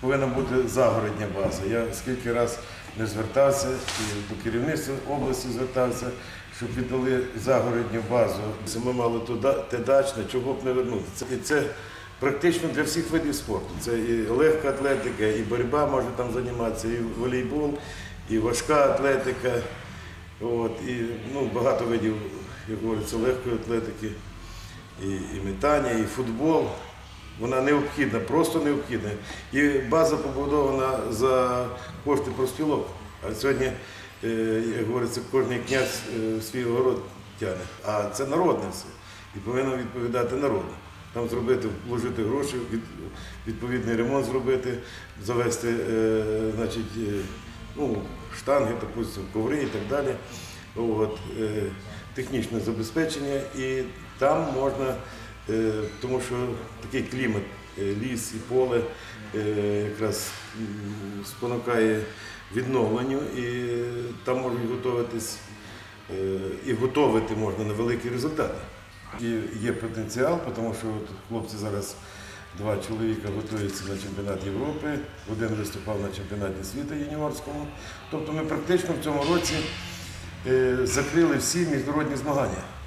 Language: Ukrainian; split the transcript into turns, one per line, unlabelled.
повинна бути загородня база. Я скільки раз не звертався і до керівництва області звертався, щоб віддали загородню базу. Ми мали туди, те дачне, чого б не вернути. Це, і це практично для всіх видів спорту. Це і легка атлетика, і боротьба може там займатися, і волейбол, і важка атлетика. От, і ну, багато видів, як говориться, легкої атлетики, і, і метання, і футбол. Вона необхідна, просто необхідна. І база побудована за кошти профспілок. А сьогодні, е, як говориться, кожен князь е, свій огород тягне. А це народне все. І повинно відповідати народу. Там зробити, вложити гроші, відповідний ремонт зробити, завести е, значить, ну, штанги, допустим, коври і так далі. От, технічне забезпечення. І там можна, тому що такий клімат, е, ліс і поле е, якраз спонукає відновленню, і там можуть готуватись е, і готувати можна на великі результати. І є потенціал, тому що от хлопці зараз два чоловіка готуються на чемпіонат Європи, один виступав на чемпіонаті світу юніорському. Тобто ми практично в цьому році е, закрили всі міжнародні змагання.